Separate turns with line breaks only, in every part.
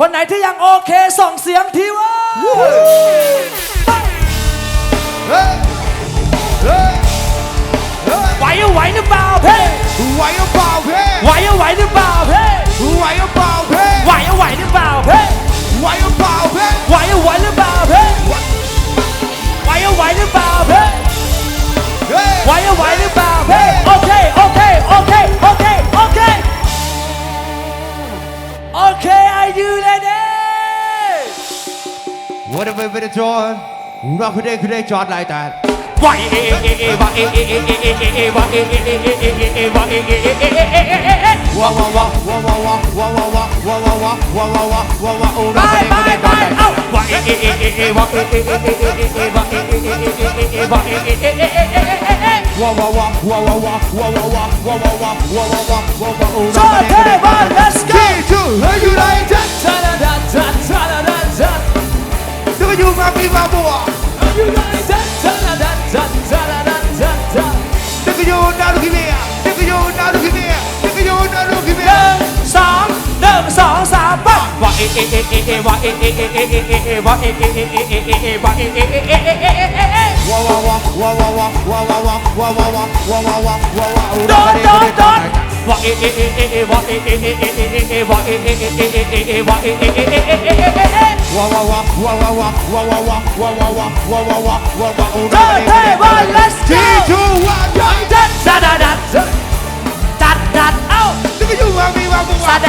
คนไหนที่ยังโอเคส่งเสียงทีว่าไหวไหวหรือเปล่าเพ่
ไหวหรือเปล่าเพ่
ไหวหรือเปล่าเพ่
ไหวหรือเปล่าเพ่
ไหวหรือเปล่าเพ่
ไหวหรือเปล่าเพ่
ไหวหรือเปล่าเพ่ไหวหรือเปล่าเพ่ไหวหรือเปล่า
What have we been? Rock a day, could they chart like that? Wah wah wah wah wah wah
wah wah
wah wah wah wah wah wah wah
wah wah
oh rock a day, could they chart like that? Wah eh eh eh eh eh wah eh eh eh eh eh wah eh eh eh eh eh eh wah
eh eh eh eh eh eh so everyone, let's go.
United. Do you happy, Mamua? United. Look at you, now look here. Look at you, now look here. Look at
you,
now
look here. สองหนึ่งสองสามปั๊บว่าเอเอเอเอเอว่าเอเอเอเอเอเอว่าเอเอเอเอเอเอว่าเอเอเอเอเอ
เอ
Look at you, Robbie, Robbie, Robbie.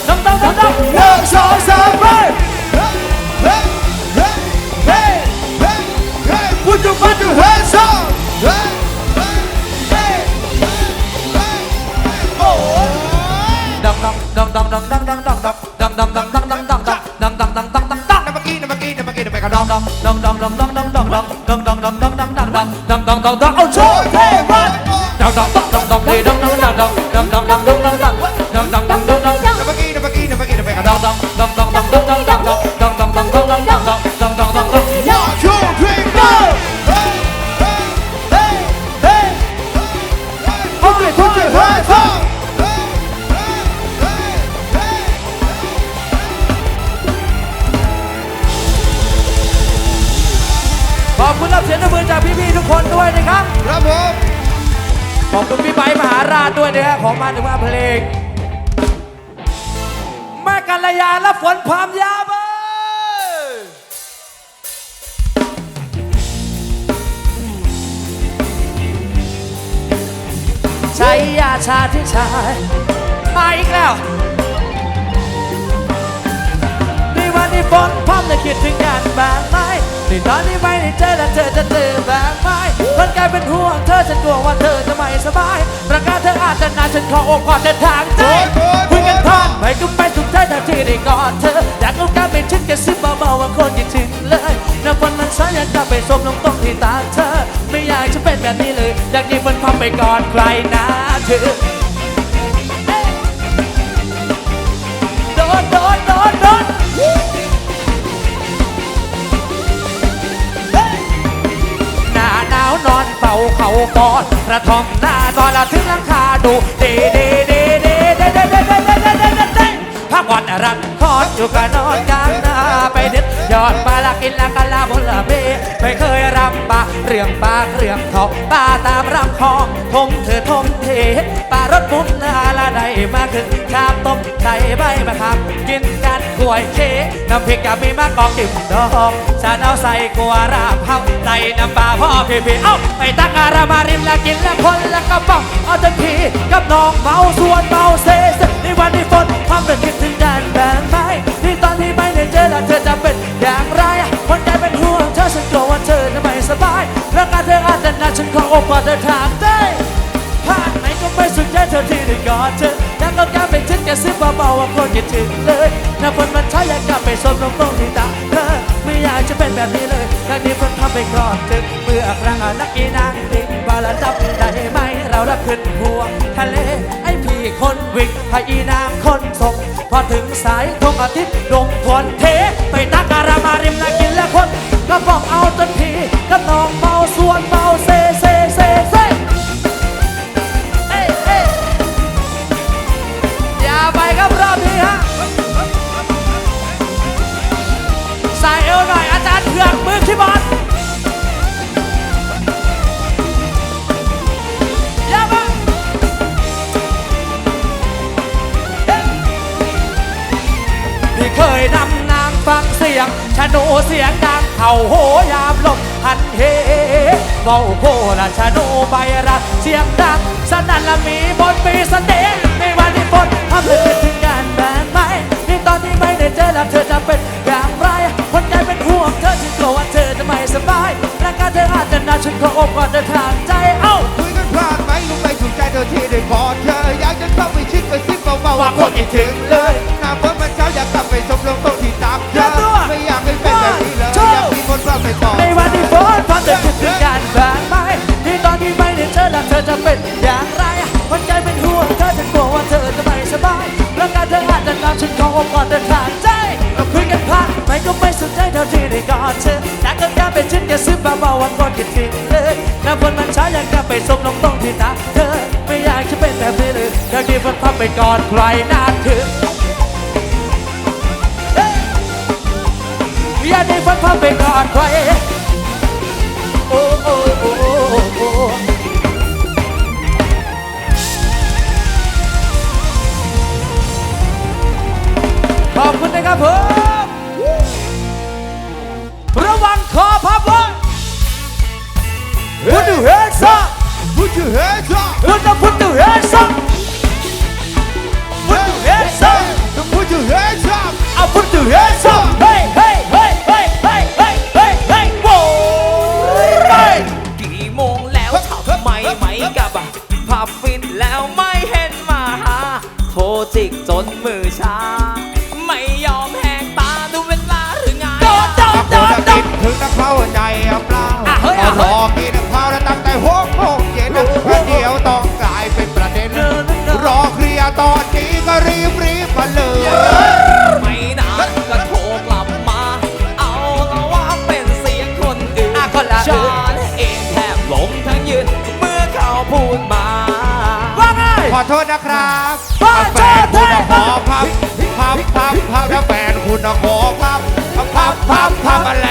หนึ่งสองสามไปเฮ้ยเฮ้ยเฮ้ยเฮ้ยเฮ้ยเฮ้ย put your put your hands up
ของมาถึงมาเพลง แม่กัลยาและฝนพรามยาเบใช้ยาชาที่ชายมาอีกแล้วในวันที่ฝนพรามจะคิดถึงกันบ้างไหมในตอนที่ไม่ได้เจอแล้วเธอจะตื่นบ้างไหม คนกลายเป็นห่วงเธอฉันกลัวว่าเธอจะไม่สบาย ประกาศเธออาจจะนานฉันขอโอกาสเดินทางใจคุยกันผ่านไปก็ไปทุกเธอทันทีได้กอดเธออยากเอาการไปชิดกระซิบเบาๆว่าคนคิดถึงเลยน้ำฝนมันสายอยากจะไปสมลงตรงที่ตาเธอ ไม่อยากจะเป็นแบบนี้เลย อยากหนีฝนพาไปกอดใครนะเธอโดนโดนโดน เฝ้าเขาปอดกระทอมหน้าตอนละถึงหลังคาดูเดเดเดเดเดเดเดเดเดเดเดเดพักวันรักคอดอยู่กับนอนกลางนา เด็ดยอดปลาละกินละกะลาบนละเบไม่เคยรำปลาเรื่องปลาเรื่องเขาปลาตามรำคองทมเธอทมเทปลารถมุนลาละใดมาขึ้นชามต้มไข่ใบมะขามกินกันกล้วยเชน้ำพริกกะมีมะกอกกิ่มดอกฉันเอาใส่กัวราบเฮาใส่น้ำปลาพ่อพี่พี่เอ้าไปตักอารามาริมละกินละคนละกระป๋องเอาทันทีกับน้องเมาส่วนเมาเซสในวันที่ฝนความเป็นคิดถึงกันแบบไหมที่ตอนที่ ได้เจอแล้วเธอจะเป็นอย่างไรคนใจเป็นห่วงเธอฉันกลัวว่าเธอจะไม่สบายแล้วการเธออาจจะนัดฉันขอโอกาสเดินทางได้ผ่านไหนก็ไม่สุดใจเธอที่ได้กอดเธอแล้วก็กล้าไปถึงแค่ซื้อเบาๆว่าคนคิดถึงเลยถ้าฝนมันใช้อยากกลับไปสมลงตรงที่ตาเธอไม่อยากจะเป็นแบบนี้เลยครั้งนี้ฝนทำไปก่อนถึงเมื่อครั้งนักอีนางติบาลาจับได้ไหมเรารักขึ้นหัวทะเล คนวิ่งให้อีนางคนส่งพอถึงสายทงอาทิตย์ลงทวนเท ไปตักการามาริมนากินแล้วคน ก็บอกเอาจนทีก็นองเมาส่วนเมาส สียงชะโนเสียงดังเข่าโหยามลมหันเฮเบาโคละชะโนใบรัดเสียงดังสนั่นละมีบนปี
เสเต
สบายร่างกายเธออาจจะหนักฉันขอโอกอดเดินทางใจเราคุยกันพลาดไม่ก็ไม่สนใจเท่าที่ได้กอดเธอแต่ก็การเป็นชิ้นแค่ซื้อเบาๆวันก่อนคิดถึงเลยแล้วฝนมันช้าอยากกลับไปสมลงตรงที่ตาเธอไม่อยากจะเป็นแบบนี้เลยอยากที่ฝนพับไปก่อนใครน่าถึงอย่าได้ฟังพาไปกอดใครโอ้โอ้โอ้โอ้ อบคุณนะครับผมระวังคอพับไว้ Put your hands up
Put your hands up
Put the put your hands up Put your hands up
Put your hands up
I put your hands up Hey hey hey hey hey hey hey hey Whoa hey
กี่โมงแล้วทำไมไม่กลับอะผับฟินแล้วไม่เห็นมาหาโทรจิกจนมือชา มาเล
ย
ไม่นานก็โทรกลับมา เอาละว่าเป็นเสียงคนอื่น
อะคนละอื่
ฉั
น
นเองแทบหลงทั้งยืนเมื่อเขาพูดมา
ว่าไง
ขอโทษนะครับ
ว่า
แฟนคุณ
เธอ
ขอพับพับพับพับถ้าแฟนคุณขอพับพับพับพับมาแล้วต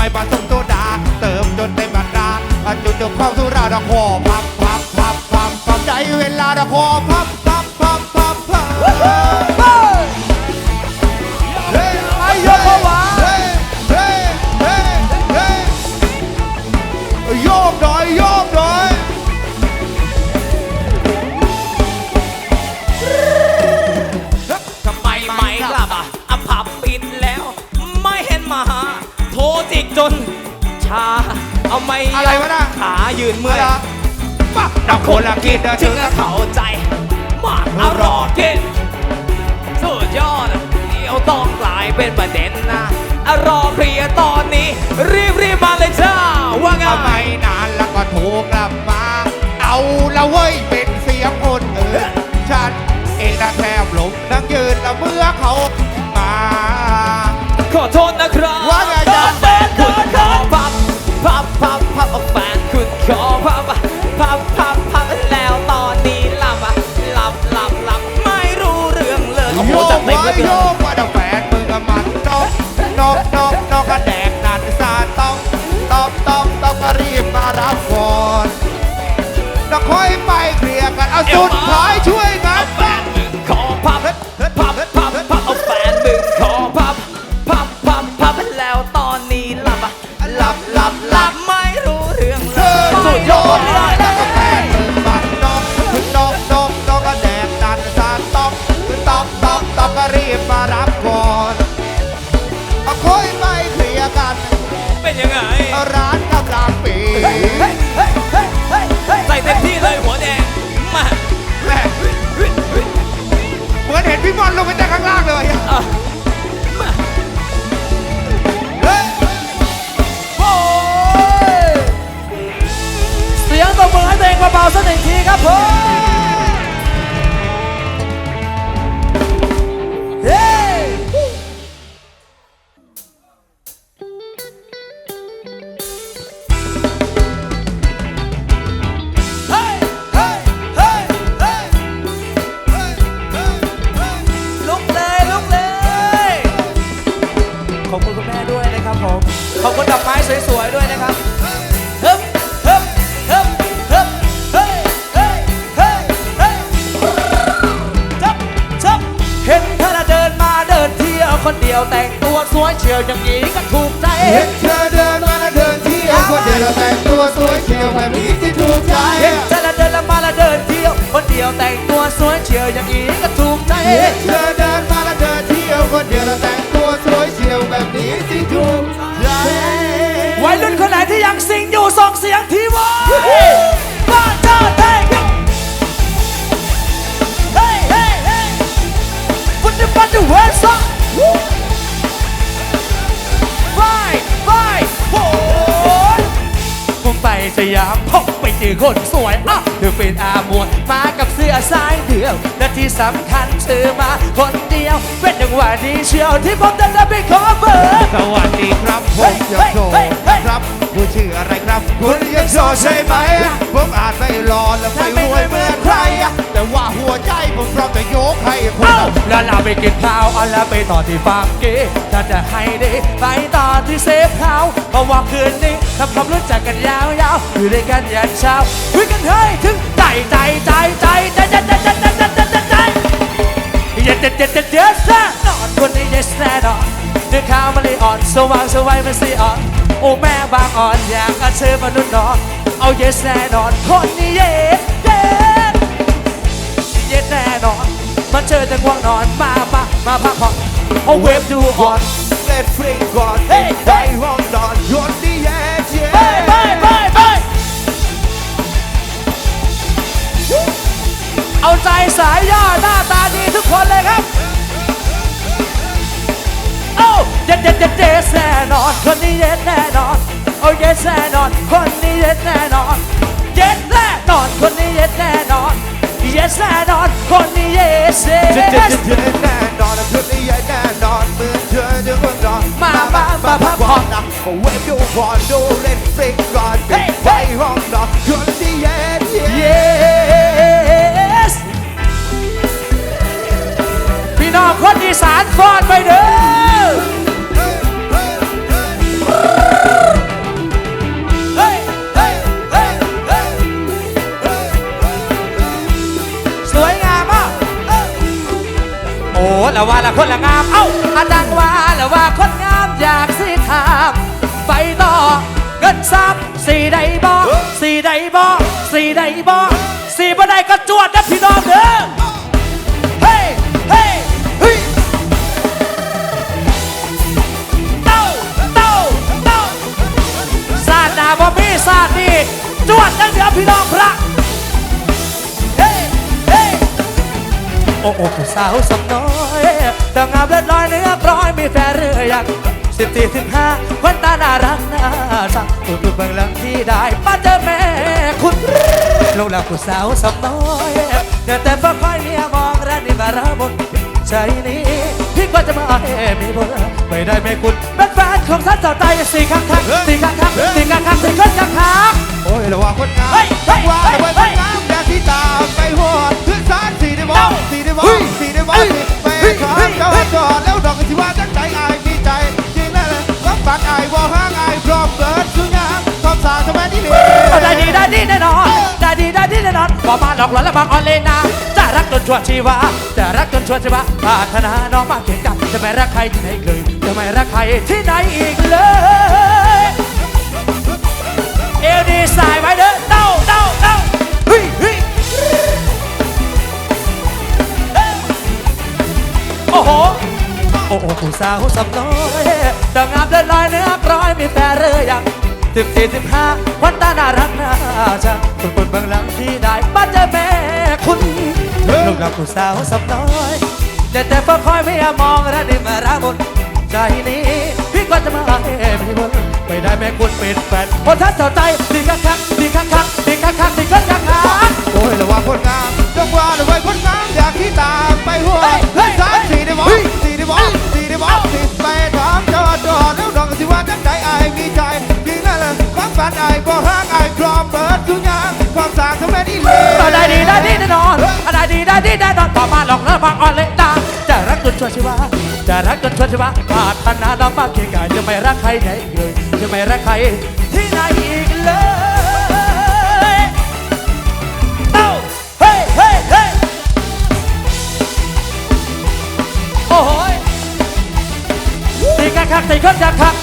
ไม่ผสมโซดาเติมจนเต็มอัตราจุดจุดความสุราดะคอพับพับพับพับพับใจเวลาดะคอพับ
รี
บ
รีบมาเลยจ้าว่าไง
ทำไมนานแล้วก็โทรกลับมา เอาละเว้ยเป็นเสียงคนอื่นฉันเองนะแทบหลงนั่งยืนละเมื่อเขามา
ขอโทษนะครับ
ว่าไงจ๊ะ
แฟนคุณขอพับพับพับพับเอาแฟนคุณขอพับพับพับพับแล้วตอนนี้หลับอะหลับหลับหลับไม่รู้เรื่องเลยโอ้โห
โย
จัด
ก
เต็ม
ไว้
เลยพี่
โยกว่าแต่แฟนมึงกับมันนกนกนกนกกระแด แล้วค่อยไปเคลียร์กันเอาสุดท้ายช่วยกัน
เอ
งเบา
ๆสักหนึ่งทีครับผม ที่ยวคนเดียวแต่งตัวสวยเชียวอย่างนี้ก็ถูกใจ
เห็นเธอเดินมาแล้วเดินเที่ยวคนเดียวแต่งตัวสวยเชียวแบบนี้ที่ถูกใจ
เห็นเธอน่ะเดินละมาละเดินเที่ยว คนเดียวแต่งตัวสวยเชียวอย่างนี้ก็ถูกใจ
เห็นเธอเดินมาแล้วเดินเที่ยวคนเดียวแต่งตัวสวยเชียวแบบนี้ที่ถูกใจ
วัยรุ่นคนไหนที่ยังสิงอยู่ส่งเสียงทีว่าบ้านเจ้าเต้เฮ้ยเฮ้ยเฮ้ยฟุตบอล สยามพบไปเจอคนสวยอะเธอเป็นอามวนมากับเสื้อสายเดียวและที่สำคัญเธอมาคนเดียว เป็นจังหวะดีเชียวที่ผมจะได้ไปขอเบอร์
สวัสดีครับผมยังโสดครับ คุณชื่ออะไรครับ คุณยังโสดใช่ไหม ผมอาจไม่รอและไม่รวยเหมือนใคร แต่ว่าหัวใจผมพร้อมจะยกให้คุณ
เอ้าแล้วเราไปกินข้าวเอาแล้วไปต่อที่ฟาร์มเกย์ถ้าจะให้ดีไปต่อที่เซฟเฮาส์เพราะว่าคืนนี้ทำความรู้จักกันยาวๆอยู่ด้วยกันยันเช้าคุยกันให้ถึงใจใจใจใจใจใจใจใจใจใจใจใจเย็นเย็นเย็นเย็นเย็นแน่นอนคนนี้ yes แน่นอนเนื้อข้าวมันเลยอ่อนสว่างสวัยมันสีอ่อน โอ้แม่บางอ่อนอยากอาเธอมนุษย์นอนเอา yes แน่นอนคนนี้ yes yes เย็นแน่นอนมาเจอแต่ง่วงนอนมามามาพักผ่อนเอาเวฟดูอ่อน
เล่นฟรีก่อน
เฮ้ย
ไปห้องนอนยนดีแย่เชีย
ไปไปไปไปเอาใจสายย่อหน้าตาดีทุกคนเลยครับ ย็นเย็นเย็นเย็นแน่นอน คนนี้เย็นแน่นอนเอาเย็นแน่นอน คนนี้เย็นแน่นอน เย็นแน่นอน คนนี้เย็นแน่นอน เย็นแน่นอน คนนี้เย็นเเจ๊
เย็
น
เจ๊แน่นอนคนนี้ยัแน่นอนเหมือนเธอจะง่วงนอน
มามามาพักผ่อน
นะเวฟดูก่อนดูเล่นฟรีก่อนปิดไฟห้องนอนคนนี้เย็นเย็น
yes พี่น้องคนอีสานฟอนไปเด้อ โอ้ละว่าละคนละงาม เอ้าอาดังว่าละว่าคนงามอยากสิถามไปต่อเงินซ้ำสี่ใดบ่สี่ใดบ่สี่ใดบ่สี่บ่ได้ก็จวดนะพี่น้องเด้อเฮ้เฮ้เฮ้เต้าเต้าเต้าศาสนาบ่มีศาสตร์นี่จวดจังเดียวพี่น้องพระ โอ้โอ้ผู้สาวสำน้อยแต่งงามเลือดลอยเนื้อกร้อยมีแฟนเรือยังสิบสี่สิบห้าคนตาน่ารักน่าชังตัวดูเบื้องหลังที่ได้มาเจอแม่คุณลงแล้วผู้สาวสำน้อยเกิดแต่ฟ้าคอยเนี่ยมองรันนี่บาระบนใจนี้พี่ก็จะมาให้มีบุญไม่ได้ไม่คุณเป็นแฟนของฉันเจ้าใจสี่ครั้งครั้งสี่ครั้งครั้งสี่ครั้งครั้งสี่คนครั้งครั้ง
โอ้ยระว่าคนงาม
เฮ้ยเฮ้ย
ว่าระว่าคนงามแดงที่ตามไปหัวขึ้นสารสี ได้บอกสีได้บอกสีได้บอกไปขอเจ้าก่อนแล้วดอกที่ว่าจังใจอายมีใจจริงแล้วรับปากอายว่าห้างอายพร้อมเบิดสุญญาทอมสาทำไมนี่เลย
ได้ดีได้ดีแน่นอนได้ดีได้ดีแน่นอนบอกมาหลอกหลอนและบางออนเลนนะจะรักจนชั่วชีวาจะรักจนชั่วชีวาปรารถนาน้องมาเก่งกันจะไม่รักใครที่ไหนอีกเลยจะไม่รักใครที่ไหนอีกเลยเอวดีสายไว้เด้อเต้าเต้าเต้า โอ้โห โอ้โหผู้สาวสับน้อยดางงามเดินลอยเนื้อกร้อยมีแฟนเรือยังสิบสี่สิบห้าวันตาน่ารักน่าชังคุณคุณบางหลังที่ได้มาเจอแม่คุณลูกหลับผู้สาวสับน้อยแต่แต่พอคอยไม่มองและนิ่มารักบนใจนี้พี่ก็จะมาให้พี่บน ไม่ได้แม่คุณเป็นแฟนพอทัดเสาใจดีคักคักดีคักคักดีคักคักดีคักคักคัก
โอ้ยระวังคนงามจังหวะระวังคนงามอยากที่ตามไปหัว
เฮ้ยเฮ้ย
สามสี่ได้บอกสี่ได้บอกสี่ได้บอกสิไปถามจอดจอดแล้วดองสิว่าจังใดไอ้มีใจจริงนั่นแหละความฝันไอ้บ่ฮักไอ้พร้อมเปิดทุกอย่างความสากทำแม่นี่เลย
ก็ได้ดีได้ดีแน่นอนได้ดีได้ดีแน่นอนต่อมาหลอกแล้วฟังอ่อนเลยตาจะรักจนชั่วชีวาจะรักจนชั่วชีวาปรารถนาเรามากเพียงกายจะไม่รักใครไหนเลยจะ ไม่รักใครที่ไหนอีกเลยเอ้าเฮ้เฮ้เฮ้โอ้โหตีกันคักตีกันคัก